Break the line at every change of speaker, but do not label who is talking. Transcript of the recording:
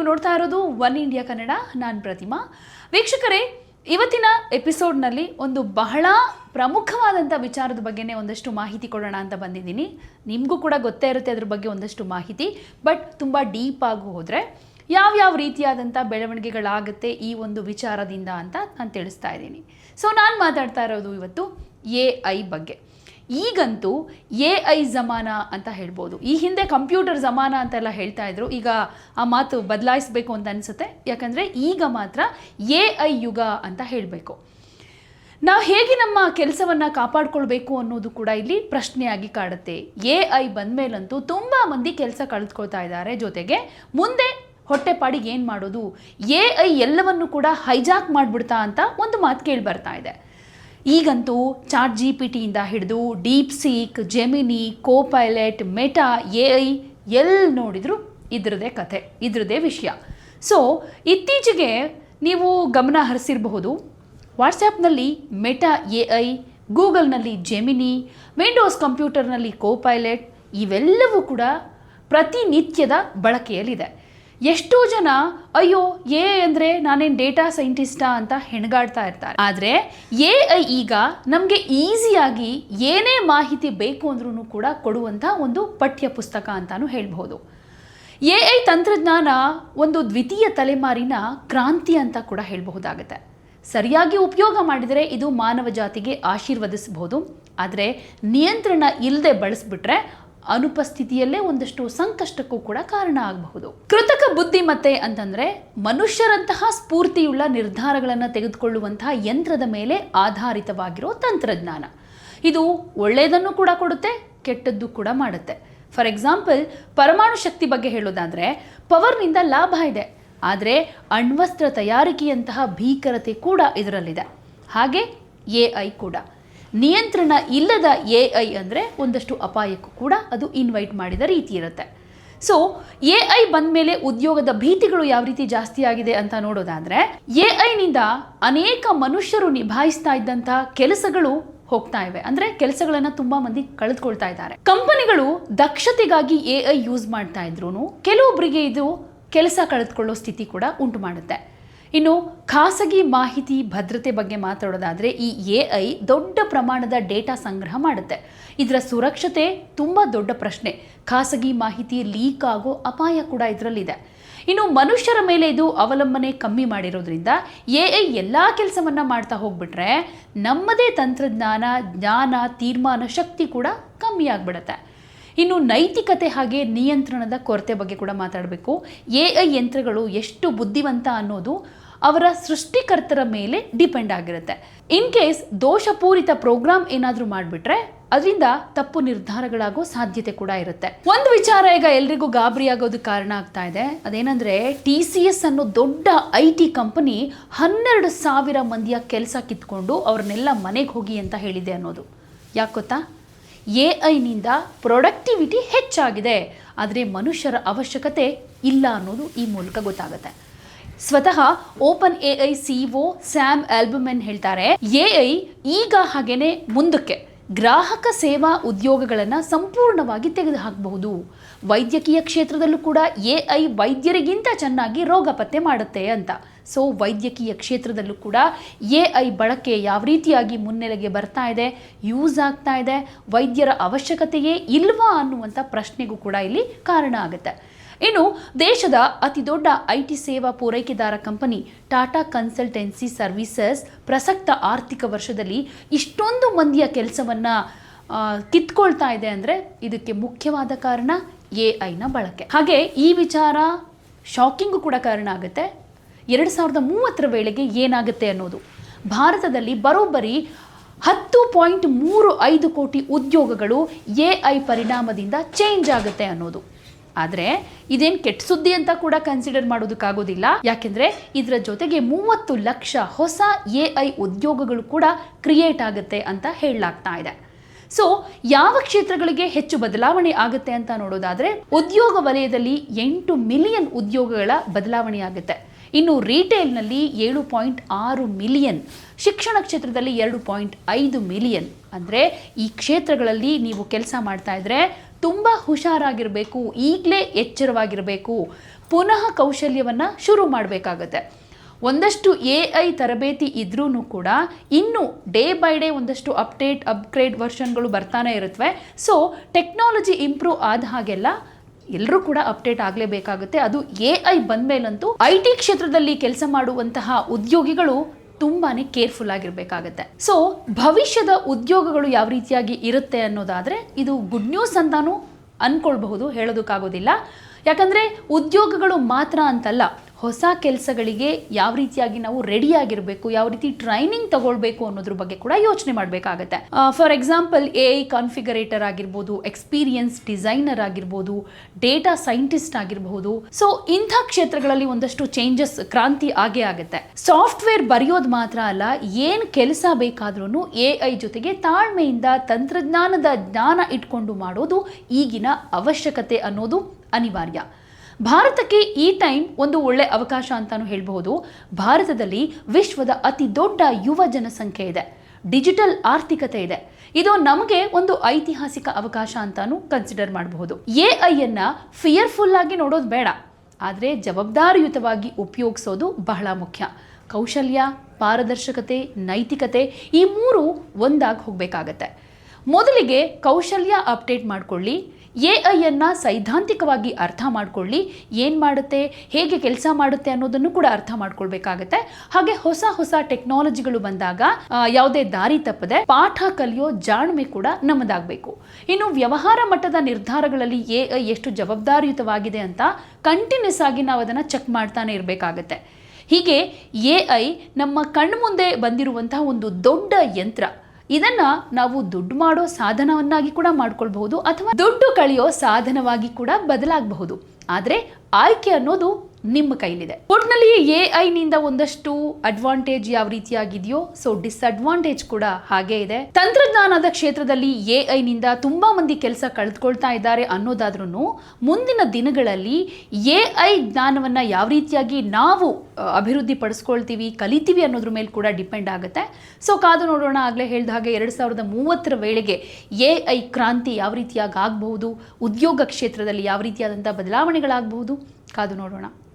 ನೀವು ನೋಡ್ತಾ ಇರೋದು ಒನ್ ಇಂಡಿಯಾ ಕನ್ನಡ, ನಾನು ಪ್ರತಿಮಾ. ವೀಕ್ಷಕರೇ, ಇವತ್ತಿನ ಎಪಿಸೋಡ್ನಲ್ಲಿ ಒಂದು ಬಹಳ ಪ್ರಮುಖವಾದಂಥ ವಿಚಾರದ ಬಗ್ಗೆನೇ ಒಂದಷ್ಟು ಮಾಹಿತಿ ಕೊಡೋಣ ಅಂತ ಬಂದಿದ್ದೀನಿ. ನಿಮಗೂ ಕೂಡ ಗೊತ್ತೇ ಇರುತ್ತೆ ಅದ್ರ ಬಗ್ಗೆ ಒಂದಷ್ಟು ಮಾಹಿತಿ. ಬಟ್ ತುಂಬ ಡೀಪ್ ಆಗಿ ಹೋದರೆ ಯಾವ್ಯಾವ ರೀತಿಯಾದಂಥ ಬೆಳವಣಿಗೆಗಳಾಗುತ್ತೆ ಈ ಒಂದು ವಿಚಾರದಿಂದ ಅಂತ ನಾನು ತಿಳಿಸ್ತಾ ಇದ್ದೀನಿ. ಸೊ, ನಾನು ಮಾತಾಡ್ತಾ ಇರೋದು ಇವತ್ತು ಎ ಐ ಬಗ್ಗೆ. ಈಗಂತೂ ಎ ಐ ಜಮಾನ ಅಂತ ಹೇಳ್ಬೋದು. ಈ ಹಿಂದೆ ಕಂಪ್ಯೂಟರ್ ಜಮಾನ ಅಂತೆಲ್ಲ ಹೇಳ್ತಾ ಇದ್ರು. ಈಗ ಆ ಮಾತು ಬದಲಾಯಿಸಬೇಕು ಅಂತ ಅನಿಸುತ್ತೆ. ಯಾಕಂದರೆ ಈಗ ಮಾತ್ರ ಎ ಐ ಯುಗ ಅಂತ ಹೇಳಬೇಕು. ನಾವು ಹೇಗೆ ನಮ್ಮ ಕೆಲಸವನ್ನು ಕಾಪಾಡ್ಕೊಳ್ಬೇಕು ಅನ್ನೋದು ಕೂಡ ಇಲ್ಲಿ ಪ್ರಶ್ನೆಯಾಗಿ ಕಾಡುತ್ತೆ. ಎ ಐ ಬಂದಮೇಲಂತೂ ತುಂಬ ಮಂದಿ ಕೆಲಸ ಕಳೆದುಕೊಳ್ತಾ ಇದ್ದಾರೆ. ಜೊತೆಗೆ ಮುಂದೆ ಹೊಟ್ಟೆಪಾಡಿಗೆ ಏನು ಮಾಡೋದು? ಎ ಐ ಎಲ್ಲವನ್ನು ಕೂಡ ಹೈಜಾಕ್ ಮಾಡಿಬಿಡ್ತಾ ಅಂತ ಒಂದು ಮಾತು ಕೇಳಿ ಬರ್ತಾ ಇದೆ. ಈಗಂತೂ ಚಾಟ್ ಜಿ ಪಿ ಟಿಯಿಂದ ಹಿಡಿದು DeepSeek Gemini Copilot Meta A I ಎಲ್ಲಿ ನೋಡಿದ್ರು ಇದ್ರದೇ ಕಥೆ, ಇದ್ರದೇ ವಿಷಯ. ಸೊ ಇತ್ತೀಚೆಗೆ ನೀವು ಗಮನ ಹರಿಸಿರಬಹುದು ವಾಟ್ಸ್ಯಾಪ್ನಲ್ಲಿ ಮೆಟಾ ಎ ಐ ಗೂಗಲ್ನಲ್ಲಿ ಜೆಮಿನಿ ವಿಂಡೋಸ್ ಕಂಪ್ಯೂಟರ್ನಲ್ಲಿ ಕೋ ಪೈಲೆಟ್ ಇವೆಲ್ಲವೂ ಕೂಡ ಪ್ರತಿನಿತ್ಯದ ಬಳಕೆಯಲ್ಲಿದೆ. ಎಷ್ಟೋ ಜನ, ಅಯ್ಯೋ, ಎ ಅಂದರೆ ನಾನೇನು ಡೇಟಾ ಸೈಂಟಿಸ್ಟಾ ಅಂತ ಹೆಣಗಾಡ್ತಾ ಇರ್ತಾರೆ. ಆದರೆ, ಎ ಐ ಈಗ ನಮಗೆ ಈಸಿಯಾಗಿ ಏನೇ ಮಾಹಿತಿ ಬೇಕು ಅಂದ್ರೂ ಕೂಡ ಕೊಡುವಂಥ ಒಂದು ಪಠ್ಯ ಪುಸ್ತಕ ಅಂತಲೂ ಹೇಳ್ಬೋದು ಎ ಐ ತಂತ್ರಜ್ಞಾನ ಒಂದು ದ್ವಿತೀಯ ತಲೆಮಾರಿನ ಕ್ರಾಂತಿ ಅಂತ ಕೂಡ ಹೇಳಬಹುದಾಗುತ್ತೆ. ಸರಿಯಾಗಿ ಉಪಯೋಗ ಮಾಡಿದರೆ ಇದು ಮಾನವ ಜಾತಿಗೆ ಆಶೀರ್ವದಿಸಬಹುದು. ಆದರೆ ನಿಯಂತ್ರಣ ಇಲ್ಲದೆ ಬಳಸ್ಬಿಟ್ರೆ ಅನುಪಸ್ಥಿತಿಯಲ್ಲೇ ಒಂದಷ್ಟು ಸಂಕಷ್ಟಕ್ಕೂ ಕೂಡ ಕಾರಣ ಆಗಬಹುದು. ಕೃತಕ ಬುದ್ಧಿಮತ್ತೆ ಅಂತಂದ್ರೆ ಮನುಷ್ಯರಂತಹ ಸ್ಫೂರ್ತಿಯುಳ್ಳ ನಿರ್ಧಾರಗಳನ್ನು ತೆಗೆದುಕೊಳ್ಳುವಂತಹ ಯಂತ್ರದ ಮೇಲೆ ಆಧಾರಿತವಾಗಿರೋ ತಂತ್ರಜ್ಞಾನ. ಇದು ಒಳ್ಳೆಯದನ್ನು ಕೂಡ ಕೊಡುತ್ತೆ, ಕೆಟ್ಟದ್ದು ಕೂಡ ಮಾಡುತ್ತೆ. ಫಾರ್ ಎಕ್ಸಾಂಪಲ್ ಪರಮಾಣು ಶಕ್ತಿ ಬಗ್ಗೆ ಹೇಳೋದಾದರೆ ಪವರ್ನಿಂದ ಲಾಭ ಇದೆ, ಆದರೆ ಅಣ್ವಸ್ತ್ರ ತಯಾರಿಕೆಯಂತಹ ಭೀಕರತೆ ಕೂಡ ಇದರಲ್ಲಿದೆ. ಹಾಗೆ ಎ ಐ ಕೂಡ. ನಿಯಂತ್ರಣ ಇಲ್ಲದ ಎ ಐ ಅಂದರೆ ಒಂದಷ್ಟು ಅಪಾಯಕ್ಕೂ ಕೂಡ ಅದು ಇನ್ವೈಟ್ ಮಾಡಿದ ರೀತಿ ಇರುತ್ತೆ. ಸೊ ಎ ಐ ಬಂದ ಮೇಲೆ ಉದ್ಯೋಗದ ಭೀತಿಗಳು ಯಾವ ರೀತಿ ಜಾಸ್ತಿ ಆಗಿದೆ ಅಂತ ನೋಡೋದಾದರೆ, ಎ ಐನಿಂದ ಅನೇಕ ಮನುಷ್ಯರು ನಿಭಾಯಿಸ್ತಾ ಇದ್ದಂಥ ಕೆಲಸಗಳು ಹೋಗ್ತಾ ಇವೆ. ಅಂದ್ರೆ ಕೆಲಸಗಳನ್ನ ತುಂಬ ಮಂದಿ ಕಳೆದುಕೊಳ್ತಾ ಇದ್ದಾರೆ. ಕಂಪನಿಗಳು ದಕ್ಷತೆಗಾಗಿ ಎ ಐ ಯೂಸ್ ಮಾಡ್ತಾ ಇದ್ರು ಕೆಲವೊಬ್ಬರಿಗೆ ಇದು ಕೆಲಸ ಕಳೆದುಕೊಳ್ಳೋ ಸ್ಥಿತಿ ಕೂಡ ಉಂಟು ಮಾಡುತ್ತೆ. ಇನ್ನು ಖಾಸಗಿ ಮಾಹಿತಿ ಭದ್ರತೆ ಬಗ್ಗೆ ಮಾತಾಡೋದಾದರೆ ಈ ಎ ಐ ದೊಡ್ಡ ಪ್ರಮಾಣದ ಡೇಟಾ ಸಂಗ್ರಹ ಮಾಡುತ್ತೆ. ಇದರ ಸುರಕ್ಷತೆ ತುಂಬ ದೊಡ್ಡ ಪ್ರಶ್ನೆ. ಖಾಸಗಿ ಮಾಹಿತಿ ಲೀಕ್ ಆಗೋ ಅಪಾಯ ಕೂಡ ಇದರಲ್ಲಿದೆ. ಇನ್ನು ಮನುಷ್ಯರ ಮೇಲೆ ಇದು ಅವಲಂಬನೆ ಕಮ್ಮಿ ಮಾಡಿರೋದ್ರಿಂದ ಎ ಐ ಎಲ್ಲ ಕೆಲಸವನ್ನು ಮಾಡ್ತಾ ಹೋಗ್ಬಿಟ್ರೆ ನಮ್ಮದೇ ತಂತ್ರಜ್ಞಾನ, ಜ್ಞಾನ, ತೀರ್ಮಾನ ಶಕ್ತಿ ಕೂಡ ಕಮ್ಮಿ ಆಗ್ಬಿಡುತ್ತೆ. ಇನ್ನು ನೈತಿಕತೆ ಹಾಗೆ ನಿಯಂತ್ರಣದ ಕೊರತೆ ಬಗ್ಗೆ ಕೂಡ ಮಾತಾಡಬೇಕು. ಎ ಐ ಯಂತ್ರಗಳು ಎಷ್ಟು ಬುದ್ಧಿವಂತ ಅನ್ನೋದು ಅವರ ಸೃಷ್ಟಿಕರ್ತರ ಮೇಲೆ ಡಿಪೆಂಡ್ ಆಗಿರುತ್ತೆ. ಇನ್ ಕೇಸ್ ದೋಷಪೂರಿತ ಪ್ರೋಗ್ರಾಮ್ ಏನಾದರೂ ಮಾಡಿಬಿಟ್ರೆ ಅದರಿಂದ ತಪ್ಪು ನಿರ್ಧಾರಗಳಾಗೋ ಸಾಧ್ಯತೆ ಕೂಡ ಇರುತ್ತೆ. ಒಂದು ವಿಚಾರ ಈಗ ಎಲ್ರಿಗೂ ಗಾಬರಿ ಆಗೋದಕ್ಕೆ ಕಾರಣ ಆಗ್ತಾ ಇದೆ. ಅದೇನಂದ್ರೆ ಟಿ ಸಿ ಎಸ್ ಅನ್ನೋ ದೊಡ್ಡ ಐ ಟಿ ಕಂಪನಿ ಹನ್ನೆರಡು ಸಾವಿರ ಮಂದಿಯ ಕೆಲಸ ಕಿತ್ಕೊಂಡು ಅವ್ರನ್ನೆಲ್ಲ ಮನೆಗೆ ಹೋಗಿ ಅಂತ ಹೇಳಿದೆ ಅನ್ನೋದು. ಯಾಕೆ ಗೊತ್ತಾ? ಎ ಐನಿಂದ ಪ್ರೊಡಕ್ಟಿವಿಟಿ ಹೆಚ್ಚಾಗಿದೆ. ಆದರೆ ಮನುಷ್ಯರ ಅವಶ್ಯಕತೆ ಇಲ್ಲ ಅನ್ನೋದು ಈ ಮೂಲಕ ಗೊತ್ತಾಗುತ್ತೆ. ಸ್ವತಃ open A I CEO Sam Altman ಹೇಳ್ತಾರೆ, ಎ ಐ ಈಗ ಹಾಗೇನೆ ಮುಂದಕ್ಕೆ ಗ್ರಾಹಕ ಸೇವಾ ಉದ್ಯೋಗಗಳನ್ನು ಸಂಪೂರ್ಣವಾಗಿ ತೆಗೆದುಹಾಕಬಹುದು. ವೈದ್ಯಕೀಯ ಕ್ಷೇತ್ರದಲ್ಲೂ ಕೂಡ ಎ ಐ ವೈದ್ಯರಿಗಿಂತ ಚೆನ್ನಾಗಿ ರೋಗ ಪತ್ತೆ ಮಾಡುತ್ತೆ ಅಂತ. ಸೊ ವೈದ್ಯಕೀಯ ಕ್ಷೇತ್ರದಲ್ಲೂ ಕೂಡ ಎ ಐ ಬಳಕೆ ಯಾವ ರೀತಿಯಾಗಿ ಮುನ್ನೆಲೆಗೆ ಬರ್ತಾ ಇದೆ, ಯೂಸ್ ಆಗ್ತಾ ಇದೆ, ವೈದ್ಯರ ಅವಶ್ಯಕತೆಯೇ ಇಲ್ವಾ ಅನ್ನುವಂಥ ಪ್ರಶ್ನೆಗೂ ಕೂಡ ಇಲ್ಲಿ ಕಾರಣ ಆಗುತ್ತೆ. ಇನ್ನು ದೇಶದ ಅತಿ ದೊಡ್ಡ ಐ ಟಿ ಸೇವಾ ಪೂರೈಕೆದಾರ ಕಂಪನಿ ಟಾಟಾ ಕನ್ಸಲ್ಟೆನ್ಸಿ ಸರ್ವಿಸಸ್ ಪ್ರಸಕ್ತ ಆರ್ಥಿಕ ವರ್ಷದಲ್ಲಿ ಇಷ್ಟೊಂದು ಮಂದಿಯ ಕೆಲಸವನ್ನ ಕಿತ್ಕೊಳ್ತಾ ಇದೆ ಅಂದರೆ ಇದಕ್ಕೆ ಮುಖ್ಯವಾದ ಕಾರಣ ಎ ಐನ ಬಳಕೆ. ಹಾಗೆ ಈ ವಿಚಾರ ಶಾಕಿಂಗು ಕೂಡ ಕಾರಣ ಆಗುತ್ತೆ. ಎರಡು ಸಾವಿರದ ಮೂವತ್ತರ ವೇಳೆಗೆ ಏನಾಗುತ್ತೆ ಅನ್ನೋದು. ಭಾರತದಲ್ಲಿ ಬರೋಬ್ಬರಿ ಹತ್ತು ಪಾಯಿಂಟ್ ಮೂರು ಐದು ಕೋಟಿ ಉದ್ಯೋಗಗಳು ಎ ಐ ಪರಿಣಾಮದಿಂದ ಚೇಂಜ್ ಆಗುತ್ತೆ ಅನ್ನೋದು. ಆದರೆ ಇದೇನು ಕೆಟ್ಟ ಸುದ್ದಿ ಅಂತ ಕೂಡ ಕನ್ಸಿಡರ್ ಮಾಡೋದಕ್ಕಾಗೋದಿಲ್ಲ. ಯಾಕೆಂದ್ರೆ ಇದರ ಜೊತೆಗೆ ಮೂವತ್ತು ಲಕ್ಷ ಹೊಸ ಎ ಐ ಉದ್ಯೋಗಗಳು ಕೂಡ ಕ್ರಿಯೇಟ್ ಆಗುತ್ತೆ ಅಂತ ಹೇಳಲಾಗ್ತಾ ಇದೆ. ಸೊ ಯಾವ ಕ್ಷೇತ್ರಗಳಿಗೆ ಹೆಚ್ಚು ಬದಲಾವಣೆ ಆಗುತ್ತೆ ಅಂತ ನೋಡೋದಾದ್ರೆ, ಉದ್ಯೋಗ ವಲಯದಲ್ಲಿ ಎಂಟು ಮಿಲಿಯನ್ ಉದ್ಯೋಗಗಳ ಬದಲಾವಣೆ ಆಗುತ್ತೆ. ಇನ್ನು ರೀಟೇಲ್ನಲ್ಲಿ ಏಳು ಪಾಯಿಂಟ್ ಆರು ಮಿಲಿಯನ್ ಶಿಕ್ಷಣ ಕ್ಷೇತ್ರದಲ್ಲಿ ಎರಡು ಪಾಯಿಂಟ್ ಐದು ಮಿಲಿಯನ್ ಅಂದರೆ ಈ ಕ್ಷೇತ್ರಗಳಲ್ಲಿ ನೀವು ಕೆಲಸ ಮಾಡ್ತಾ ಇದ್ದರೆ ತುಂಬ ಹುಷಾರಾಗಿರಬೇಕು, ಈಗಲೇ ಎಚ್ಚರವಾಗಿರಬೇಕು, ಪುನಃ ಕೌಶಲ್ಯವನ್ನು ಶುರು ಮಾಡಬೇಕಾಗತ್ತೆ. ಒಂದಷ್ಟು ಎ ಐ ತರಬೇತಿ ಇದ್ರೂ ಕೂಡ ಇನ್ನು ಡೇ ಬೈ ಡೇ ಒಂದಷ್ಟು ಅಪ್ಡೇಟ್ ಅಪ್ಗ್ರೇಡ್ ವರ್ಷನ್ಗಳು ಬರ್ತಾನೆ ಇರುತ್ತವೆ ಸೊ ಟೆಕ್ನಾಲಜಿ ಇಂಪ್ರೂವ್ ಆದ ಹಾಗೆಲ್ಲ ಎಲ್ಲರೂ ಕೂಡ ಅಪ್ಡೇಟ್ ಆಗಲೇಬೇಕಾಗುತ್ತೆ. ಅದು ಎ ಐ ಬಂದಮೇಲಂತೂ ಐ ಟಿ ಕ್ಷೇತ್ರದಲ್ಲಿ ಕೆಲಸ ಮಾಡುವಂತಹ ಉದ್ಯೋಗಿಗಳು ತುಂಬಾನೇ ಕೇರ್ಫುಲ್ ಆಗಿರಬೇಕಾಗತ್ತೆ. ಸೊ ಭವಿಷ್ಯದ ಉದ್ಯೋಗಗಳು ಯಾವ ರೀತಿಯಾಗಿ ಇರುತ್ತೆ ಅನ್ನೋದಾದರೆ, ಇದು ಗುಡ್ ನ್ಯೂಸ್ ಅಂತಾನೂ ಅನ್ಕೊಳ್ಬಹುದು, ಹೇಳೋದಕ್ಕಾಗೋದಿಲ್ಲ. ಯಾಕಂದ್ರೆ ಉದ್ಯೋಗಗಳು ಮಾತ್ರ ಅಂತಲ್ಲ, ಹೊಸ ಕೆಲಸಗಳಿಗೆ ಯಾವ ರೀತಿಯಾಗಿ ನಾವು ರೆಡಿ ಆಗಿರಬೇಕು, ಯಾವ ರೀತಿ ಟ್ರೈನಿಂಗ್ ತಗೊಳ್ಬೇಕು ಅನ್ನೋದ್ರ ಬಗ್ಗೆ ಕೂಡ ಯೋಚನೆ ಮಾಡಬೇಕಾಗತ್ತೆ. For example A I configurator ಆಗಿರ್ಬೋದು ಎಕ್ಸ್ಪೀರಿಯನ್ಸ್ ಡಿಸೈನರ್ ಆಗಿರ್ಬೋದು ಡೇಟಾ ಸೈಂಟಿಸ್ಟ್ ಆಗಿರಬಹುದು ಸೊ ಇಂಥ ಕ್ಷೇತ್ರಗಳಲ್ಲಿ ಒಂದಷ್ಟು ಚೇಂಜಸ್ ಕ್ರಾಂತಿ ಆಗೇ ಆಗುತ್ತೆ. ಸಾಫ್ಟ್ವೇರ್ ಬರೆಯೋದು ಮಾತ್ರ ಅಲ್ಲ, ಏನು ಕೆಲಸ ಬೇಕಾದ್ರೂ ಎ ಐ ಜೊತೆಗೆ ತಾಳ್ಮೆಯಿಂದ ತಂತ್ರಜ್ಞಾನದ ಜ್ಞಾನ ಇಟ್ಕೊಂಡು ಮಾಡೋದು ಈಗಿನ ಅವಶ್ಯಕತೆ ಅನ್ನೋದು ಅನಿವಾರ್ಯ. ಭಾರತಕ್ಕೆ ಈ ಟೈಮ್ ಒಂದು ಒಳ್ಳೆ ಅವಕಾಶ ಅಂತಾನು ಹೇಳಬಹುದು. ಭಾರತದಲ್ಲಿ ವಿಶ್ವದ ಅತಿ ದೊಡ್ಡ ಯುವ ಜನಸಂಖ್ಯೆ ಇದೆ. ಡಿಜಿಟಲ್ ಆರ್ಥಿಕತೆ ಇದೆ. ಇದು ನಮಗೆ ಒಂದು ಐತಿಹಾಸಿಕ ಅವಕಾಶ ಅಂತಾನು ಕನ್ಸಿಡರ್ ಮಾಡಬಹುದು. ಎ ಐಯನ್ನ ಫಿಯರ್ಫುಲ್ ಆಗಿ ನೋಡೋದು ಬೇಡ. ಆದರೆ ಜವಾಬ್ದಾರಿಯುತವಾಗಿ ಉಪಯೋಗಿಸೋದು ಬಹಳ ಮುಖ್ಯ. ಕೌಶಲ್ಯ, ಪಾರದರ್ಶಕತೆ, ನೈತಿಕತೆ ಈ ಮೂರು ಒಂದಾಗಿ ಹೋಗಬೇಕಾಗತ್ತೆ. ಮೊದಲಿಗೆ ಕೌಶಲ್ಯ ಅಪ್ಡೇಟ್ ಮಾಡ್ಕೊಳ್ಳಿ. ಎ ಐಯನ್ನು ಸೈದ್ಧಾಂತಿಕವಾಗಿ ಅರ್ಥ ಮಾಡಿಕೊಳ್ಳಿ, ಏನು ಮಾಡುತ್ತೆ, ಹೇಗೆ ಕೆಲಸ ಮಾಡುತ್ತೆ ಅನ್ನೋದನ್ನು ಕೂಡ ಅರ್ಥ ಮಾಡ್ಕೊಳ್ಬೇಕಾಗತ್ತೆ. ಹಾಗೆ ಹೊಸ ಹೊಸ ಟೆಕ್ನಾಲಜಿಗಳು ಬಂದಾಗ ಯಾವುದೇ ದಾರಿ ತಪ್ಪದೆ ಪಾಠ ಕಲಿಯೋ ಜಾಣ್ಮೆ ಕೂಡ ನಮ್ಮದಾಗಬೇಕು. ಇನ್ನು ವ್ಯವಹಾರ ಮಟ್ಟದ ನಿರ್ಧಾರಗಳಲ್ಲಿ ಎ ಐ ಎಷ್ಟು ಜವಾಬ್ದಾರಿಯುತವಾಗಿದೆ ಅಂತ ಕಂಟಿನ್ಯೂಸ್ ಆಗಿ ನಾವು ಅದನ್ನು ಚೆಕ್ ಮಾಡ್ತಾನೆ ಇರಬೇಕಾಗತ್ತೆ. ಹೀಗೆ ಎ ಐ ನಮ್ಮ ಕಣ್ಮುಂದೆ ಬಂದಿರುವಂತಹ ಒಂದು ದೊಡ್ಡ ಯಂತ್ರ ಇದನ್ನ ನಾವು ದುಡ್ಡು ಮಾಡೋ ಸಾಧನವನ್ನಾಗಿ ಕೂಡ ಮಾಡ್ಕೊಳ್ಬಹುದು ಅಥವಾ ದುಡ್ಡು ಕಳೆಯೋ ಸಾಧನವಾಗಿ ಕೂಡ ಬದಲಾಗಬಹುದು. ಆದರೆ ಆಯ್ಕೆ ಅನ್ನೋದು ನಿಮ್ಮ ಕೈಲಿದೆ. ಒಟ್ನಲ್ಲಿ ಎ ಐನಿಂದ ಒಂದಷ್ಟು ಅಡ್ವಾಂಟೇಜ್ ಯಾವ ರೀತಿಯಾಗಿದೆಯೋ ಸೊ ಡಿಸ್ಅಡ್ವಾಂಟೇಜ್ ಕೂಡ ಹಾಗೇ ಇದೆ. ತಂತ್ರಜ್ಞಾನದ ಕ್ಷೇತ್ರದಲ್ಲಿ ಎ ಐನಿಂದ ತುಂಬಾ ಮಂದಿ ಕೆಲಸ ಕಳೆದುಕೊಳ್ತಾ ಇದ್ದಾರೆ ಅನ್ನೋದಾದ್ರೂ ಮುಂದಿನ ದಿನಗಳಲ್ಲಿ ಎ ಐ ಜ್ಞಾನವನ್ನ ಯಾವ ರೀತಿಯಾಗಿ ನಾವು ಅಭಿವೃದ್ಧಿ ಪಡಿಸ್ಕೊಳ್ತೀವಿ, ಕಲಿತೀವಿ ಅನ್ನೋದ್ರ ಮೇಲೆ ಕೂಡ ಡಿಪೆಂಡ್ ಆಗುತ್ತೆ. ಸೊ ಕಾದು ನೋಡೋಣ, ಆಗ್ಲೇ ಹೇಳಿದ ಹಾಗೆ ಎರಡು ಸಾವಿರದ ಮೂವತ್ತರ ವೇಳೆಗೆ ಎ ಐ ಕ್ರಾಂತಿ ಯಾವ ರೀತಿಯಾಗಿ ಆಗಬಹುದು, ಉದ್ಯೋಗ ಕ್ಷೇತ್ರದಲ್ಲಿ ಯಾವ ರೀತಿಯಾದಂಥ ಬದಲಾವಣೆಗಳಾಗಬಹುದು, ಕಾದು ನೋಡೋಣ.